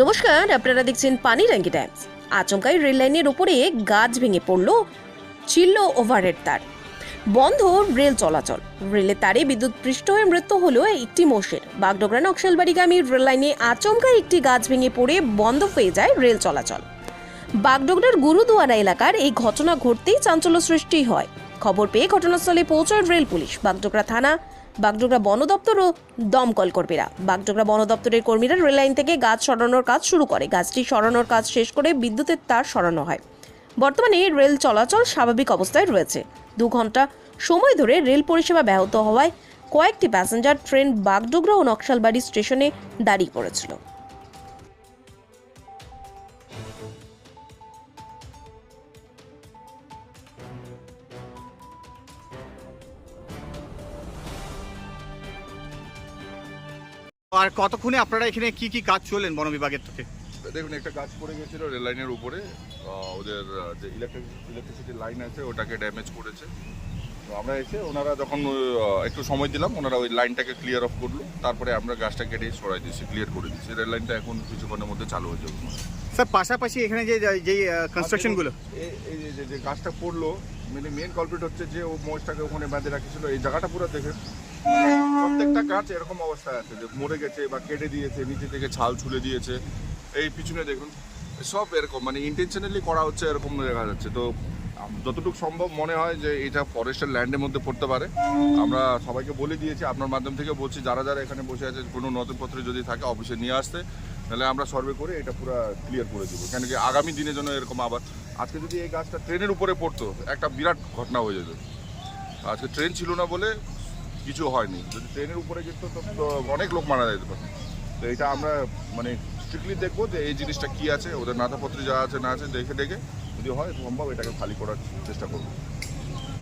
নমস্কার, আপনারা দেখছেন পানি ট্যাঙ্কি টাইমস। আচমকাই রেল লাইনের উপরে গাছ ভেঙে পড়ল, ছিল ওভারহেড তার। বন্ধ রেল চলাচল। রেলের তারে বিদ্যুৎ পৃষ্ঠ হয়ে মৃত্যু হল একটি মোষের। বাগডোগরা নকশালবাড়িগামী রেল লাইনে আচমকাই একটি গাছ ভেঙে পড়ে বন্ধ হয়ে যায় রেল চলাচল। বাগডোগরার গুরুদুয়ারা এলাকার এই ঘটনা ঘটতেই চাঞ্চল্য সৃষ্টি হয়। খবর পেয়ে ঘটনাস্থলে পৌঁছয় রেল পুলিশ। বাগডোগরা থানা বাগডোগরা বন দপ্তর ও দমকল কর্মীরা। বাগডোগরা বন দপ্তরের কর্মীরা রেললাইন থেকে গাছ সরানোর কাজ শুরু করে। গাছটি সরানোর কাজ শেষ করে বিদ্যুতের তার সরানো হয়। বর্তমানে রেল চলাচল স্বাভাবিক অবস্থায় রয়েছে। দু ঘণ্টা সময় ধরে রেল পরিষেবা ব্যাহত হওয়ায় কয়েকটি প্যাসেঞ্জার ট্রেন বাগডোগরা ও নকশালবাড়ি স্টেশনে দাঁড়িয়ে পড়েছিল। আর কতক্ষণে আপনারা এখানে কি কি কাজ চলেন বন বিভাগের থেকে? দেখুন একটা গাছ পড়ে গেছিল রেল লাইনের উপরে। ওদের যে ইলেকট্রিক ইলেকট্রিসিটি লাইন আছে ওটাকে ড্যামেজ করেছে। তো আমরা এসে ওনারা যখন একটু সময় দিলাম ওনারা ওই লাইনটাকে ক্লিয়ার অফ করল। তারপরে আমরা গাছটা কেটে সরাই দিয়েছি ক্লিয়ার করে দিয়েছি। রেল লাইনটা এখন কিছুক্ষণের মধ্যে চালু হয়ে যাবে। স্যার পাশাপাশি এখানে যে যে কনস্ট্রাকশনগুলো এই- এই যে- যে গাছটা পড়ল মানে মেন কলপ্রিট হচ্ছে যে ও মোষটাকে ওখানে বেঁধে রাখিছিল এই জায়গাটা পুরো দেখে প্রত্যেকটা গাছ এরকম অবস্থায় আছে যে মরে গেছে বা কেটে দিয়েছে, নিচে থেকে ছাল ছুলে দিয়েছে। এই পিছনে দেখুন, সব এরকম মানে ইন্টেনশনালি করা হচ্ছে, এরকম দেখা যাচ্ছে। তো যতটুকু সম্ভব মনে হয় যে এটা ফরেস্টের ল্যান্ডের মধ্যে পড়তে পারে। আমরা সবাইকে বলে দিয়েছি, আপনার মাধ্যম থেকে বলছি, যারা যারা এখানে বসে আছে, কোনো নথিপত্র যদি থাকে, অফিসে নিয়ে আসতে, তাহলে আমরা সার্ভে করে এটা পুরো ক্লিয়ার করে দেবো। কেন কি, আগামী দিনের জন্য এরকম আবার, আজকে যদি এই গাছটা ট্রেনের উপরে পড়তো, একটা বিরাট ঘটনা হয়ে যেত। আজকে ট্রেন ছিল না বলে কিছু হয়নি। যদি ট্রেনের উপরে যেত, তো অনেক লোক মারা যেতে পারে তো এটা আমরা মানে স্ট্রিক্টলি দেখব যে এই জিনিসটা কি আছে, ওদের নাথাপত্রে যা আছে না আছে, দেখে দেখে যদি হয়, সম্ভব এটাকে খালি করার চেষ্টা করব।